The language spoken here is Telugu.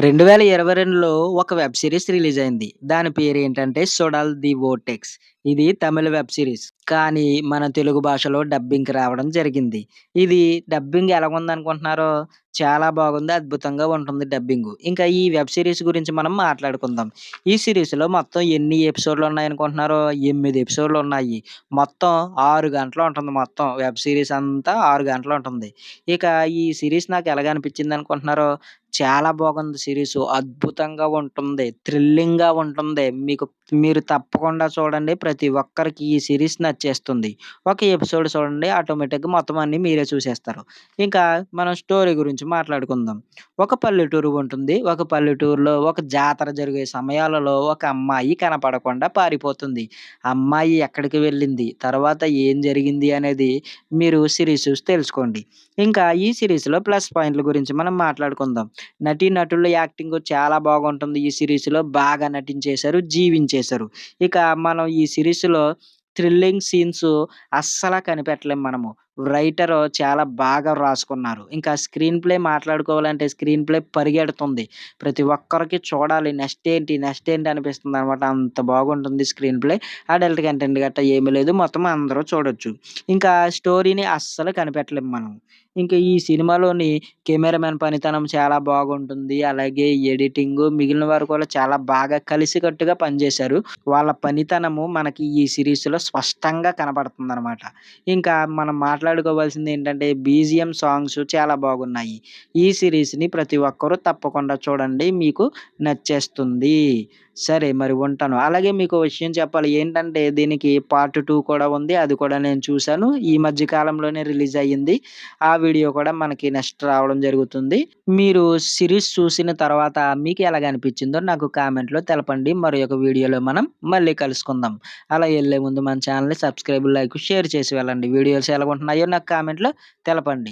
రెండు వేల ఇరవై రెండులో ఒక వెబ్ సిరీస్ రిలీజ్ అయింది. దాని పేరు ఏంటంటే 'సొడాల్ ది వోటెక్స్ ఇది తమిళ వెబ్ సిరీస్. కానీ మన తెలుగు భాషలో డబ్బింగ్‌కి రావడం జరిగింది. ఇది డబ్బింగ్ ఎలాగుందనుకుంటున్నారో? చాలా బాగుంది. అద్భుతంగా ఉంటుంది డబ్బింగు. ఇంకా ఈ వెబ్ సిరీస్ గురించి మనం మాట్లాడుకుందాం. ఈ సిరీస్‌లో మొత్తం ఎన్ని ఎపిసోడ్లు ఉన్నాయనుకుంటున్నారో ఎనిమిది ఎపిసోడ్లు ఉన్నాయి మొత్తం ఆరు గంటలు ఉంటుంది మొత్తం. వెబ్ సిరీస్ అంతా ఆరు గంటలు ఉంటుంది ఇక ఈ సిరీస్ నాకు ఎలాగా అనిపించింది అనుకుంటున్నారో చాలా బాగుంది సిరీస్ అద్భుతంగా ఉంటుంది. థ్రిల్లింగ్‌గా ఉంటుంది. మీకు మీరు తప్పకుండా చూడండి. ప్రతి ఒక్కరికి ఈ సిరీస్ నచ్చేస్తుంది. ఒక ఎపిసోడ్ చూడండి ఆటోమేటిక్‌గా మొత్తం అన్నీ మీరే చూసేస్తారు. ఇంకా మనం స్టోరీ గురించి మాట్లాడుకుందాం. ఒక పల్లెటూరు ఉంటుంది. ఒక పల్లెటూరులో ఒక జాతర జరిగే సమయాలలో ఒక అమ్మాయి కనపడకుండా పారిపోతుంది. అమ్మాయి ఎక్కడికి వెళ్ళింది? తర్వాత ఏం జరిగింది? అనేది మీరు సిరీస్ చూసి తెలుసుకోండి. ఇంకా ఈ సిరీస్‌లో ప్లస్ పాయింట్ల గురించి మనం మాట్లాడుకుందాం. నటీనటుల యాక్టింగ్ చాలా బాగుంటుంది. ఈ సిరీస్‌లో బాగా నటించేశారు. చేశారు ఇక మనం ఈ సిరీస్‌లో థ్రిల్లింగ్ సీన్స్ అస్సల కనిపెట్టలేము మనము. రైటర్ చాలా బాగా రాసుకున్నారు. ఇంకా స్క్రీన్ ప్లే మాట్లాడుకోవాలంటే స్క్రీన్ ప్లే పరిగెడుతుంది. ప్రతి ఒక్కరికి చూడాలి. నెక్స్ట్ ఏంటి? నెక్స్ట్ ఏంటి? అనిపిస్తుంది అనమాట అంత బాగుంటుంది స్క్రీన్ ప్లే. అడల్ట్ కంటెంట్ గట్టా ఏమీ లేదు. మొత్తం అందరూ చూడొచ్చు. ఇంకా స్టోరీని అస్సలు కనిపెట్టలేము మనం. ఇంకా ఈ సినిమాలోని కెమెరామెన్ పనితనం చాలా బాగుంటుంది. అలాగే ఎడిటింగ్ మిగిలిన వారు కూడా చాలా బాగా కలిసికట్టుగా పనిచేశారు. వాళ్ళ పనితనము మనకి ఈ సిరీస్‌లో స్పష్టంగా కనపడుతుందనమాట. ఇంకా మనం మాట్లాడుకోవాల్సింది ఏంటంటే బీజిఎం సాంగ్స్ చాలా బాగున్నాయి. ఈ సిరీస్‌ని ప్రతి ఒక్కరూ తప్పకుండా చూడండి. మీకు నచ్చేస్తుంది. సరే మరి ఉంటాను. అలాగే మీకు విషయం చెప్పాలి. ఏంటంటే దీనికి పార్ట్ టూ కూడా ఉంది. అది కూడా నేను చూశాను ఈ మధ్య కాలంలోనే రిలీజ్ అయ్యింది. ఆ వీడియో కూడా మనకి నెక్స్ట్ రావడం జరుగుతుంది. మీరు సిరీస్ చూసిన తర్వాత మీకు ఎలాగ అనిపించిందో నాకు కామెంట్‌లో తెలపండి. మరి ఒక వీడియోలో మనం మళ్ళీ కలుసుకుందాం. అలా వెళ్ళే ముందు మన ఛానల్ని సబ్స్క్రైబ్, లైక్, షేర్ చేసి వెళ్ళండి. వీడియోస్ ఎలాగుంటున్నాయో నాకు కామెంట్‌లో తెలపండి.